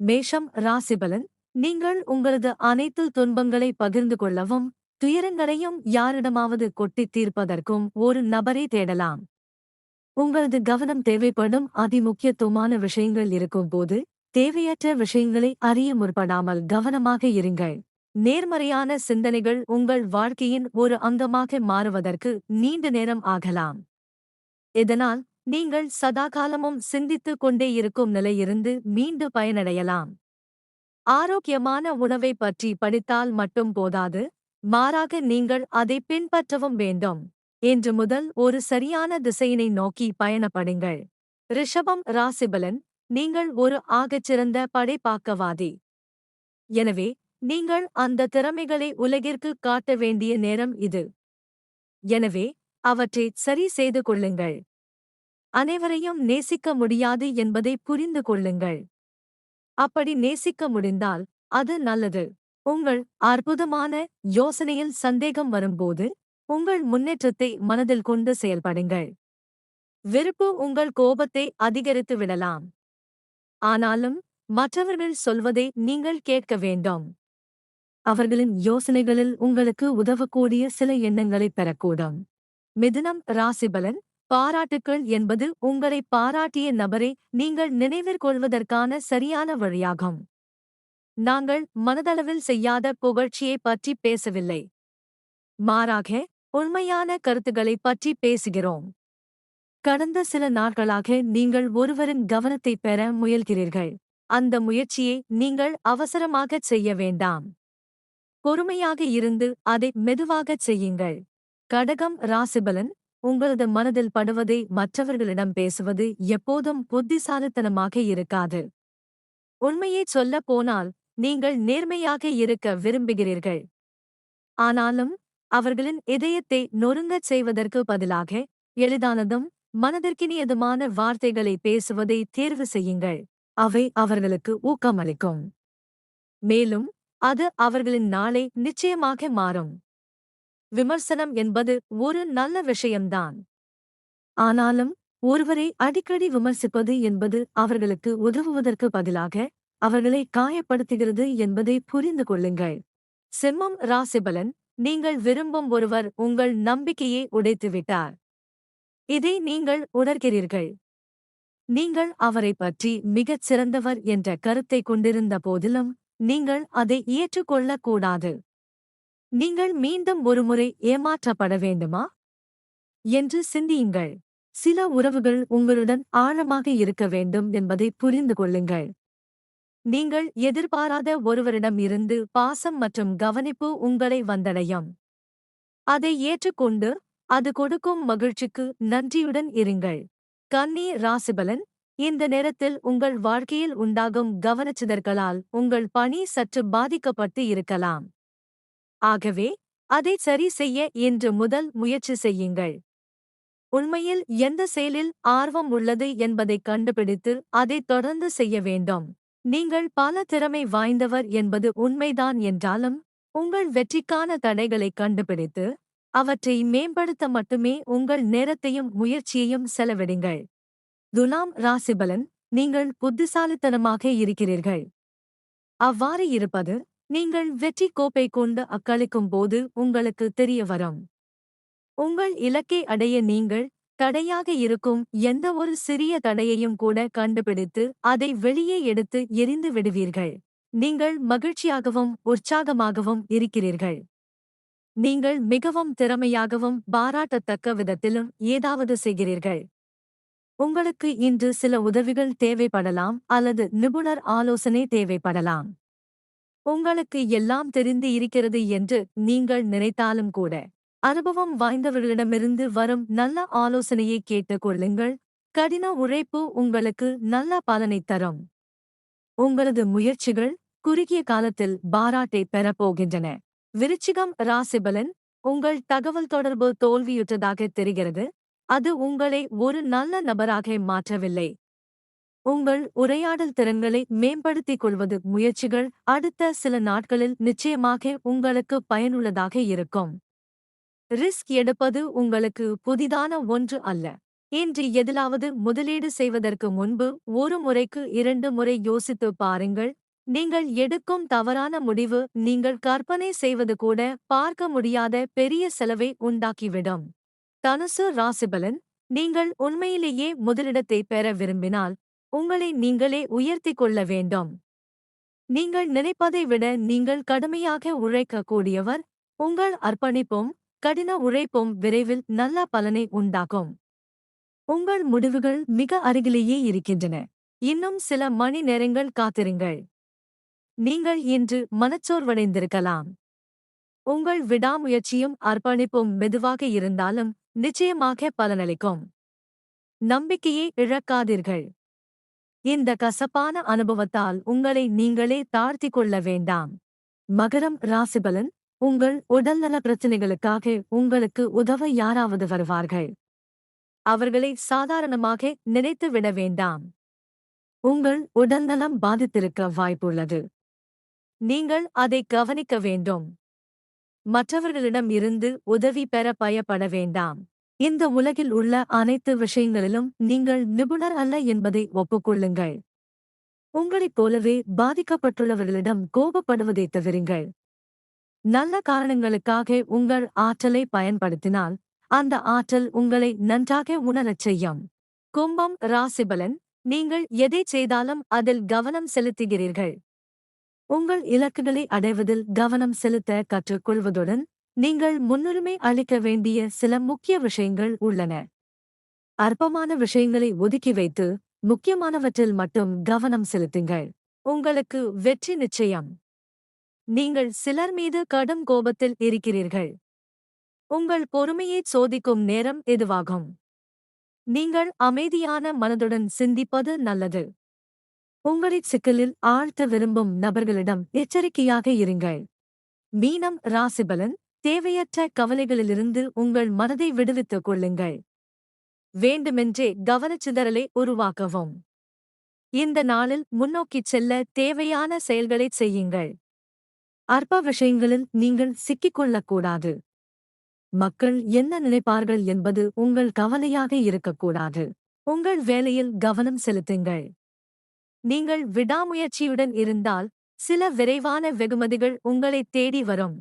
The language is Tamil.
மேஷம் ராசிபலன் நீங்கள் உங்களது அனைத்து துன்பங்களை பகிர்ந்து கொள்ளவும் துயரங்களையும் யாரிடமாவது கொட்டித் தீர்ப்பதற்கும் ஒரு நபரை தேடலாம். உங்களது கவனம் தேவைப்படும் அதிமுக்கியத்துவமான விஷயங்கள் இருக்கும்போது தேவையற்ற விஷயங்களை அறிய முற்படாமல் கவனமாக இருங்கள். நேர்மறையான சிந்தனைகள் உங்கள் வாழ்க்கையின் ஒரு அங்கமாக மாறுவதற்கு நீண்ட நேரம் ஆகலாம். இதனால் நீங்கள் சதாகாலமும் சிந்தித்துக் கொண்டே இருக்கும் நிலையிருந்து மீண்டு பயனடையலாம். ஆரோக்கியமான உணவை பற்றி படித்தால் மட்டும் போதாது மாறாக நீங்கள் அதை பின்பற்றவும் வேண்டும். இன்று முதல் ஒரு சரியான திசையினை நோக்கி பயணப்படுங்கள். ரிஷபம் ராசிபலன் நீங்கள் ஒரு ஆகச்சிறந்த படைப்பாக்கவாதி. எனவே நீங்கள் அந்த திறமைகளை உலகிற்கு காட்ட வேண்டிய நேரம் இது. எனவே அவற்றை சரி செய்து கொள்ளுங்கள். அனைவரையும் நேசிக்க முடியாது என்பதை புரிந்து கொள்ளுங்கள். அப்படி நேசிக்க முடிந்தால் அது நல்லது. உங்கள் அற்புதமான யோசனையில் சந்தேகம் வரும்போது உங்கள் முன்னேற்றத்தை மனதில் கொண்டு செயல்படுங்கள். வெறுப்பு உங்கள் கோபத்தை அதிகரித்து விடலாம். ஆனாலும் மற்றவர்கள் சொல்வதை நீங்கள் கேட்க வேண்டும். அவர்களின் யோசனைகளில் உங்களுக்கு உதவக்கூடிய சில எண்ணங்களை பெறக்கூடும். மிதுனம் ராசிபலன் பாராட்டுக்கள் என்பது உங்களை பாராட்டிய நபரை நீங்கள் நினைவிற்கொள்வதற்கான சரியான வழியாகும். நாங்கள் மனதளவில் செய்யாத புகழ்ச்சியை பற்றி பேசவில்லை. மாறாக உண்மையான கருத்துகளைப் பற்றி பேசுகிறோம். கடந்த சில நாட்களாக நீங்கள் ஒருவரின் கவனத்தை பெற முயல்கிறீர்கள். அந்த முயற்சியை நீங்கள் அவசரமாகச் செய்ய வேண்டாம். பொறுமையாக இருந்து அதை மெதுவாகச் செய்யுங்கள். கடகம் ராசிபலன் உங்களது மனதில் படுவதை மற்றவர்களிடம் பேசுவது எப்போதும் புத்திசாலித்தனமாக இருக்காது. உண்மையைச் சொல்லப் போனால் நீங்கள் நேர்மையாக இருக்க விரும்புகிறீர்கள். ஆனாலும் அவர்களின் இதயத்தை நொறுங்கச் செய்வதற்கு பதிலாக எளிதானதும் மனதிற்கினியதுமான வார்த்தைகளை பேசுவதை தேர்வு செய்யுங்கள். அவை அவர்களுக்கு ஊக்கமளிக்கும். மேலும் அது அவர்களின் நாளை நிச்சயமாக மாறும். விமர்சனம் என்பது ஒரு நல்ல விஷயம்தான். ஆனாலும் ஒருவரை அடிக்கடி விமர்சிப்பது என்பது அவர்களுக்கு உதவுவதற்கு பதிலாக அவர்களை காயப்படுத்துகிறது என்பதை புரிந்து கொள்ளுங்கள். சிம்மம் ராசிபலன் நீங்கள் விரும்பும் ஒருவர் உங்கள் நம்பிக்கையை உடைத்துவிட்டார் இதை நீங்கள் உணர்கிறீர்கள். நீங்கள் அவரை பற்றி மிகச் சிறந்தவர் என்ற கருத்தை கொண்டிருந்த போதிலும் நீங்கள் அதை ஏற்றுக்கொள்ளக்கூடாது. நீங்கள் மீண்டும் ஒருமுறை ஏமாற்றப்பட வேண்டுமா? என்று சிந்தியுங்கள். சில உறவுகள் உங்களுடன் ஆழமாக இருக்க வேண்டும் என்பதை புரிந்து கொள்ளுங்கள். நீங்கள் எதிர்பாராத ஒருவரிடம் இருந்து பாசம் மற்றும் கவனிப்பு உங்களை வந்தடையும். அதை ஏற்றுக்கொண்டு அது கொடுக்கும் மகிழ்ச்சிக்கு நன்றியுடன் இருங்கள். கன்னி ராசிபலன் இந்த நேரத்தில் உங்கள் வாழ்க்கையில் உண்டாகும் கவனச்சிதற்களால் உங்கள் பணி சற்று பாதிக்கப்பட்டு இருக்கலாம். ஆகவே அதை சரி செய்ய இன்று முதல் முயற்சி செய்யுங்கள். உண்மையில் எந்த செயலில் ஆர்வம் உள்ளது என்பதைக் கண்டுபிடித்து அதை தொடர்ந்து செய்ய வேண்டும். நீங்கள் பல திறமை வாய்ந்தவர் என்பது உண்மைதான் என்றாலும் உங்கள் வெற்றிக்கான தடைகளை கண்டுபிடித்து அவற்றை மேம்படுத்த மட்டுமே உங்கள் நேரத்தையும் முயற்சியையும் செலவிடுங்கள். துலாம் ராசிபலன் நீங்கள் புத்திசாலித்தனமாக இருக்கிறீர்கள். அவ்வாறு இருப்பது நீங்கள் வெற்றி கோப்பை கொண்டு அக்களிக்கும் போது உங்களுக்கு தெரிய வரும். உங்கள் இலக்கை அடைய நீங்கள் தடையாக இருக்கும் எந்த ஒரு சிறிய தடையையும் கூட கண்டுபிடித்து அதை வெளியே எடுத்து எரிந்து விடுவீர்கள். நீங்கள் மகிழ்ச்சியாகவும் உற்சாகமாகவும் இருக்கிறீர்கள். நீங்கள் மிகவும் திறமையாகவும் பாராட்டத்தக்க விதத்திலும் ஏதாவது செய்கிறீர்கள். உங்களுக்கு இன்று சில உதவிகள் தேவைப்படலாம் அல்லது நிபுணர் ஆலோசனை தேவைப்படலாம். உங்களுக்கு எல்லாம் தெரிந்து இருக்கிறது என்று நீங்கள் நினைத்தாலும் கூட. அனுபவம் வாய்ந்தவர்களிடமிருந்து வரும் நல்ல ஆலோசனையை கேட்டுக் கொள்ளுங்கள். கடின உழைப்பு உங்களுக்கு நல்ல பலனை தரும். உங்களது முயற்சிகள் குறுகிய காலத்தில் பாராட்டை பெறப்போகின்றன விருச்சிகம் ராசிபலன் உங்கள் தகவல் தொடர்பு தோல்வியுற்றதாக தெரிகிறது. அது உங்களை ஒரு நல்ல நபராக மாற்றவில்லை. உங்கள் உரையாடல் திறன்களை மேம்படுத்திக் கொள்வது முயற்சிகள் அடுத்த சில நாட்களில் நிச்சயமாக உங்களுக்கு பயனுள்ளதாக இருக்கும். ரிஸ்க் எடுப்பது உங்களுக்கு புதிதான ஒன்று அல்ல. இன்று எதிலாவது முதலீடு செய்வதற்கு முன்பு ஒரு முறைக்கு இரண்டு முறை யோசித்து பாருங்கள். நீங்கள் எடுக்கும் தவறான முடிவு நீங்கள் கற்பனை செய்வது கூட பார்க்க முடியாத பெரிய செலவை உண்டாக்கிவிடும். தனுசு ராசிபலன் நீங்கள் உண்மையிலேயே முதலிடத்தை பெற விரும்பினால் உங்களை நீங்களே உயர்த்திக் கொள்ள வேண்டும். நீங்கள் நினைப்பதை விட நீங்கள் கடுமையாக உழைக்கக்கூடியவர் உங்கள் அர்ப்பணிப்பும் கடின உழைப்பும் விரைவில் நல்ல பலனை உண்டாக்கும். உங்கள் முடிவுகள் மிக அருகிலேயே இருக்கின்றன. இன்னும் சில மணி நேரங்கள் காத்திருங்கள். நீங்கள் இன்று மனச்சோர்வடைந்திருக்கலாம். உங்கள் விடாமுயற்சியும் அர்ப்பணிப்பும் மெதுவாக இருந்தாலும் நிச்சயமாக பலனளிக்கும். நம்பிக்கையை இழக்காதீர்கள். இந்த கசப்பான அனுபவத்தால் உங்களை நீங்களே தாழ்த்திக் கொள்ள வேண்டாம். மகரம் ராசிபலன் உங்கள் உடல்நல பிரச்சனைகளுக்காக உங்களுக்கு உதவ யாராவது வருவார்கள்? அவர்களை சாதாரணமாக நினைத்து விட வேண்டாம். உங்கள் உடல்நலம் பாதித்திருக்க வாய்ப்புள்ளது. நீங்கள் அதை கவனிக்க வேண்டும். மற்றவர்களிடம் இருந்து உதவி பெற பயப்பட வேண்டாம். இந்த உலகில் உள்ள அனைத்து விஷயங்களிலும் நீங்கள் நிபுணர் அல்ல என்பதை ஒப்புக்கொள்ளுங்கள். உங்களைப் போலவே பாதிக்கப்பட்டுள்ளவர்களிடம் கோபப்படுவதைத் தவிருங்கள். நல்ல காரணங்களுக்காக உங்கள் ஆற்றலை பயன்படுத்தினால் அந்த ஆற்றல் உங்களை நன்றாக உணரச் செய்யும். கும்பம் ராசிபலன் நீங்கள் எதை செய்தாலும் அதில் கவனம் செலுத்துகிறீர்கள். உங்கள் இலக்குகளை அடைவதில் கவனம் செலுத்த கற்றுக்கொள்வதுடன் நீங்கள் முன்னுரிமை அளிக்க வேண்டிய சில முக்கிய விஷயங்கள் உள்ளன. அற்பமான விஷயங்களை ஒதுக்கி வைத்து முக்கியமானவற்றில் மட்டும் கவனம் செலுத்துங்கள். உங்களுக்கு வெற்றி நிச்சயம். நீங்கள் சிலர் மீது கடும் கோபத்தில் இருக்கிறீர்கள். உங்கள் பொறுமையை சோதிக்கும் நேரம் எதுவாகும் நீங்கள் அமைதியான மனதுடன் சிந்திப்பது நல்லது. உங்களைச் சிக்கலில் ஆழ்த்த விரும்பும் நபர்களிடம் எச்சரிக்கையாக இருங்கள். மீனம் ராசிபலன் தேவையற்ற கவலைகளிலிருந்து உங்கள் மனதை விடுவித்துக் கொள்ளுங்கள். வேண்டுமென்றே கவனச்சிதறலை உருவாக்கவும். இந்த நாளில் முன்னோக்கிச் செல்ல தேவையான செயல்களைச் செய்யுங்கள். அற்ப விஷயங்களில் நீங்கள் சிக்கிக்கொள்ளக்கூடாது மக்கள் என்ன நினைப்பார்கள் என்பது உங்கள் கவலையாக இருக்கக்கூடாது. உங்கள் வேலையில் கவனம் செலுத்துங்கள். நீங்கள் விடாமுயற்சியுடன் இருந்தால் சில விரைவான வெகுமதிகள் உங்களைத் தேடி வரும்.